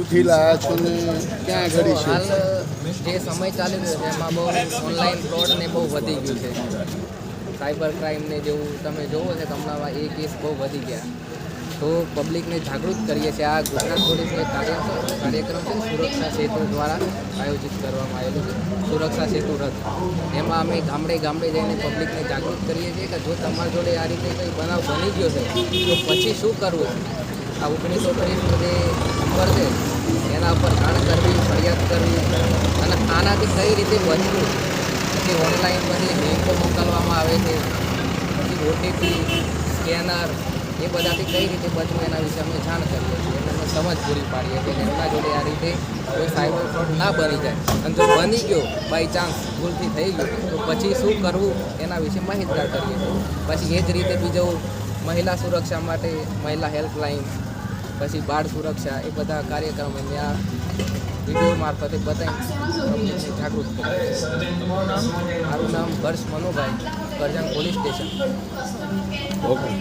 અહીંથી લાયા છો ને ક્યાં આગળ છે? હાલ, જે સમય ચાલી રહ્યો છે, એમાં બહુ ઓનલાઈન ફ્રોડ ને બહુ વધી ગયું છે. સાયબર ક્રાઇમ ને જેવું તમે જોવો છે હમણાં એ કેસ બહુ વધી ગયા. તો પબ્લિકને જાગૃત કરીએ છીએ. આ ગુજરાત પોલીસનો એક કાર્યક્રમ છે, સુરક્ષા સેતુ દ્વારા આયોજિત કરવામાં આવેલું છે. સુરક્ષા સેતુ રથ. એમાં અમે ગામડે ગામડે જઈને પબ્લિકને જાગૃત કરીએ છીએ કે જો તમારી જોડે આ રીતે કંઈ બનાવ બની ગયો છે, તો પછી શું કરવું? આ ઓગણીસો ત્રીસ જે નંબર છે એના ઉપર જાણ કરવી, ફરિયાદ કરવી અને આનાથી કઈ રીતે બચવું? પછી ઓનલાઈન પછી બેંકો મોકલવામાં આવે છે. પછી ઓટીપી સ્કેનર એ બધાથી કઈ રીતે બચવું એના વિશે અમે જાણ કરીએ છીએ. અને અમે સમજ પૂરી પાડીએ છીએ એમના જોડે આ રીતે કોઈ સાયબર ફ્રોડ ના બની જાય. અને જો બની ગયો બાય ચાન્સ ભૂલથી થઈ ગયો, તો પછી શું કરવું એના વિશે માહિતગાર કરીએ છીએ. પછી એ જ રીતે બીજો મહિલા સુરક્ષા માટે મહિલા હેલ્પલાઇન પછી બાળ સુરક્ષા એ બધા કાર્યક્રમ અમે આ વીડિયો મારફતે બતાવી જાગૃત કરીએ મારું નામ Harsh Manubhai, Karjan police station. Okay.